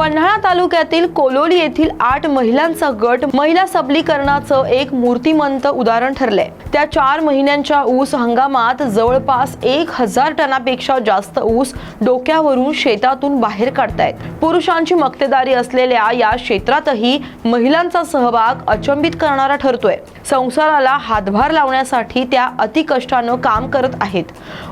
पन्हाळा तालुक्यातील कोलोली येथील आठ महिलांचा गट महिला सबलीकरणाचं एक मूर्तिमंत उदाहरण ठरलंय. त्या चार महिन्यांच्या ऊस हंगामात जवळपास एक हजार टनापेक्षा जास्त ऊस डोक्यावरून शेतातून बाहेर काढतायत. पुरुषांची मक्तेदारी असलेल्या या क्षेत्रातही महिलांचा सहभाग अचंबित करणारा ठरतोय. संसाराला हातभार लावण्यासाठी त्या अतिकष्टानं काम करत आहेत.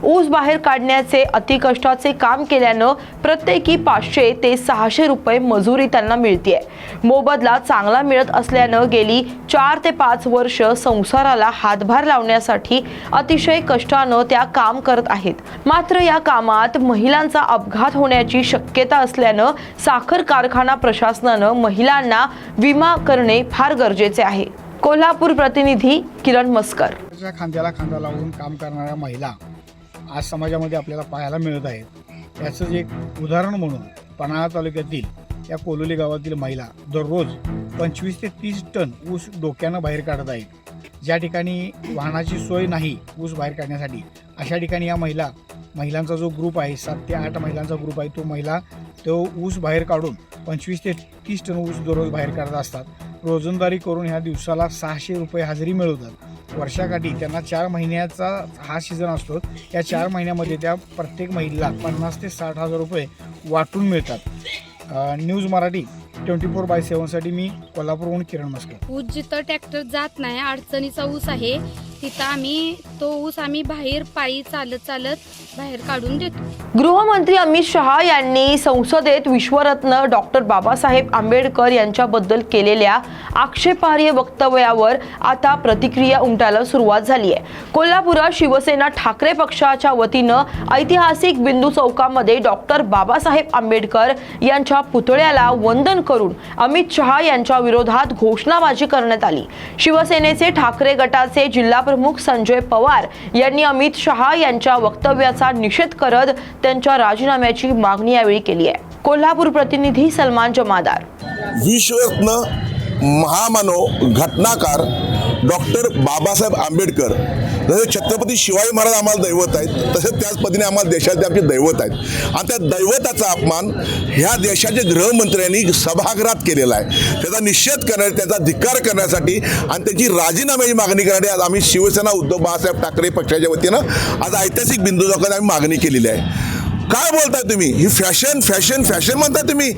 ऊस बाहेर काढण्याचे अतिकष्टाचे काम केल्यानं प्रत्येकी पाचशे ते सहाशे रुपये मजुरी त्यांना मिळतीये. मोबदला चांगला मिळत असल्यानं गेली चार ते पाच वर्ष संसाराला हातभार लावण्यासाठी अतिशय कष्टानं त्या काम करत आहेत. मात्र या कामात महिलांचा अपघात होण्याची शक्यता असल्यानं साखर कारखाना प्रशासनानं महिलांना विमा करणे फार गरजेचे आहे. कोल्हापूर प्रतिनिधी किरण मस्कर. खांद्याला खांदा लावून काम करणाऱ्या महिला आज समाजामध्ये आपल्याला पाहायला मिळत आहेत. याचं एक उदाहरण म्हणून पन्हाळा तालुक्यातील या कोलोली गावातील महिला दररोज पंचवीस ते तीस टन ऊस डोक्यानं बाहेर काढत आहेत. ज्या ठिकाणी वाहनाची सोय नाही ऊस बाहेर काढण्यासाठी अशा ठिकाणी या महिला महिलांचा जो ग्रुप आहे सात ते आठ महिलांचा ग्रुप आहे तो महिला तो ऊस बाहेर काढून पंचवीस ते तीस टन ऊस दररोज बाहेर काढत असतात. रोजंदारी करून ह्या दिवसाला सहाशे रुपये हजेरी मिळवतात. वर्षाकाठी त्यांना चार महिन्याचा हा सीझन असतो. या चार महिन्यामध्ये त्या प्रत्येक महिलेला पन्नास ते साठ हजार रुपये वाटून मिळतात. News Marathi twenty four by सेवनसाठी मी कोल्हापूरहून किरण मस्के ऊस जिथं ट्रॅक्टर जात नाही अडचणीचा ऊस आहे. तिथं आम्ही तो ऊस आम्ही बाहेर पायी चालत चालत बाहेर काढून देतो. गृहमंत्री अमित शहा यांनी संसदेत विश्वरत्न डॉक्टर बाबासाहेब आंबेडकर यांच्याबद्दल केलेल्या आक्षेपार्ह वक्तव्यावर आता प्रतिक्रिया उमटायला सुरुवात झाली आहे. कोल्हापुरात शिवसेना ठाकरे पक्षाच्या वतीनं ऐतिहासिक बिंदू चौकामध्ये डॉक्टर बाबासाहेब आंबेडकर यांच्या पुतळ्याला वंदन करून अमित शहा यांच्या विरोधात घोषणाबाजी करण्यात आली. शिवसेनेचे ठाकरे गटाचे जिल्हा प्रमुख संजय पवार यांनी अमित शहा यांच्या वक्तव्याचा निषेध करत त्यांच्या राजीनाम्याची मागणी यावेळी केली आहे. कोल्हापूर प्रतिनिधी सलमान जमादार. विश्वरत्न महामानव घटनाकार डॉक्टर बाबासाहेब आंबेडकर जसे छत्रपती शिवाजी महाराज आम्हाला दैवत आहेत तसेच त्याच पद्धतीने आम्हाला देशाचे आमचे दैवत आहेत. आणि त्या दैवताचा अपमान ह्या देशाचे गृहमंत्र्यांनी सभागृहात केलेला आहे. त्याचा निषेध करण्या त्याचा धिक्कार करण्यासाठी आणि त्याची राजीनाम्याची मागणी करण्यासाठी आज आम्ही शिवसेना उद्धव बाळासाहेब ठाकरे पक्षाच्या वतीनं आज ऐतिहासिक बिंदू चौकात आम्ही मागणी केलेली आहे. काय बोलताय तुम्ही? ही फॅशन फॅशन फॅशन म्हणताय तुम्ही.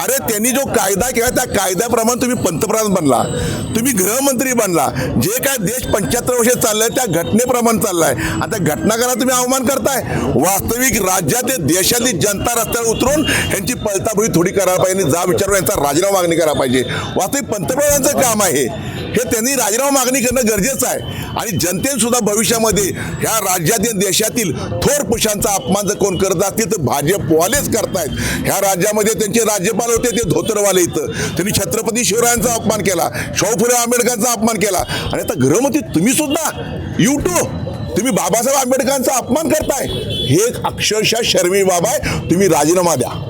अरे त्यांनी जो कायदा केला त्या कायद्याप्रमाणे तुम्ही पंतप्रधान बनला. तुम्ही गृहमंत्री बनला. जे काय देश पंच्याहत्तर वर्ष चाललंय त्या घटनेप्रमाणे चाललाय. आता त्या तुम्ही अवमान करताय? वास्तविक राज्यातील देशातील जनता रस्त्यावर उतरून यांची पळताभुई थोडी करायला पाहिजे आणि जा विचारून यांचा राजीनामा मागणी करायला पाहिजे. वास्तविक पंतप्रधानांचं काम आहे. हे त्यांनी राजीनामा मागणी करणं गरजेचं आहे. आणि जनतेने सुद्धा भविष्यामध्ये ह्या राज्यातील देशातील थोर पुरुषांचा अपमान जर कोण करत असतील तर भाजपवालेच करतायत. ह्या राज्यामध्ये त्यांचे राज्यपाल होते ते धोतरवाले इथं. त्यांनी छत्रपती शिवरायांचा अपमान केला शाहू फुले आंबेडकरांचा अपमान केला. आणि आता गृहमंत्री तुम्ही सुद्धा युट्यूब तुम्ही बाबासाहेब आंबेडकरांचा अपमान करताय. हे एक अक्षरशः शर्मी बाब आहे. तुम्ही राजीनामा द्या.